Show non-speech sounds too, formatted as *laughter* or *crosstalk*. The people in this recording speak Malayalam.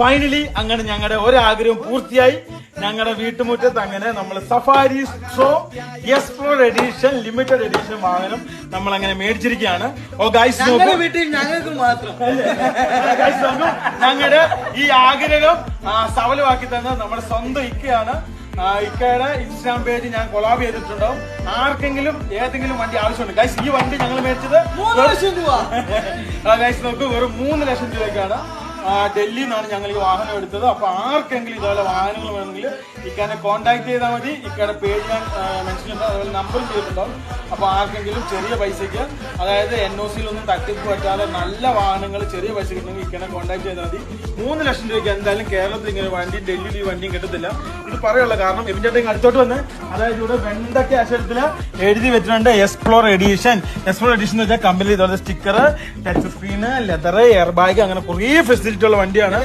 ഫൈനലി അങ്ങനെ ഞങ്ങളുടെ ഒരാഗ്രഹം പൂർത്തിയായി. ഞങ്ങളുടെ വീട്ടുമുറ്റത്ത് അങ്ങനെ നമ്മൾ Safari Storme explore edition limited edition വാഹനം നമ്മൾ അങ്ങനെ മേടിച്ചിരിക്കുകയാണ് ഓ ഗൈസ് നോക്കൂ. ഞങ്ങളുടെ വീട്ടിൽ ഞങ്ങൾക്ക് മാത്രം. നോക്കൂ. ഞങ്ങളുടെ ഈ ആഗ്രഹം സഫലമാക്കി തന്ന നമ്മുടെ സ്വന്തം ഇക്കയാണ്. ഇക്കയുടെ ഇൻസ്റ്റാഗ്രാം പേജ് ഞാൻ കൊളാബ് ചെയ്തിട്ടുണ്ടാവും. ആർക്കെങ്കിലും ഏതെങ്കിലും വണ്ടി ആവശ്യമുണ്ട്. ഗൈസ് ഈ വണ്ടി ഞങ്ങൾ മേടിച്ചത് മൂന്ന് ലക്ഷം രൂപ. *laughs* ഗൈസ് നോക്കൂ വെറും മൂന്ന് ലക്ഷം രൂപയ്ക്കാണ്. ഡൽഹിയിൽ നിന്നാണ് ഞങ്ങൾ ഈ വാഹനം എടുത്തത്. അപ്പൊ ആർക്കെങ്കിലും ഇതുപോലെ വാഹനങ്ങൾ വേണമെങ്കിൽ ഇക്കാനെ കോൺടാക്ട് ചെയ്താൽ മതി. ഇക്കയുടെ പേജ് ഞാൻ മെൻഷൻ ചെയ്തിട്ടുണ്ട് അതുപോലെ നമ്പറും ചെയ്തിട്ടുണ്ടാവും. അപ്പൊ ആർക്കെങ്കിലും ചെറിയ പൈസയ്ക്ക് അതായത് എൻ ഒ സിയിലൊന്നും തട്ടിപ്പ് പറ്റാതെ നല്ല വാഹനങ്ങൾ ചെറിയ പൈസ കിട്ടണമെങ്കിൽ ഇക്കനെ കോൺടാക്ട് ചെയ്താൽ മതി. മൂന്ന് ലക്ഷം രൂപയ്ക്ക് എന്തായാലും കേരളത്തിൽ ഇങ്ങനെ വണ്ടി ഡൽഹിയിൽ ഈ വണ്ടിയും കിട്ടത്തില്ല. ഇത് പറയാനുള്ള കാരണം ഇതിന്റെ അടുത്തോട്ട് വന്ന് അതായത് ഇവിടെ വെണ്ടയ്ക്ക് അക്ഷരത്തിൽ എഴുതി വെച്ചിട്ടുണ്ട് എക്സ്പ്ലോർ എഡിഷൻ എക്സ്പ്ലോർ എഡിഷൻ എന്ന് വെച്ചാൽ കമ്പനി ഇതുപോലെ sticker touch screen leather air bag അങ്ങനെ കുറേ ഫെസിലിറ്റി ഉള്ള വണ്ടിയാണ്.